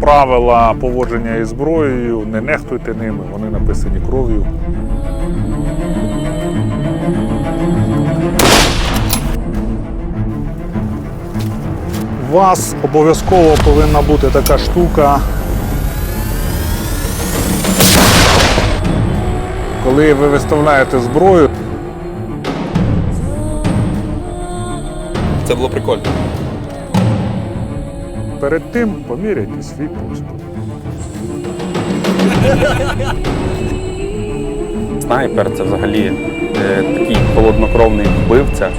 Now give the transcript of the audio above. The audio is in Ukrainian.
правила поводження із зброєю, не нехтуйте ними, вони написані кров'ю. У вас обов'язково повинна бути така штука. Коли ви виставляєте зброю, Це було прикольно. Перед тим поміряйте свій поступ. Снайпер це взагалі е, такий холоднокровний вбивця.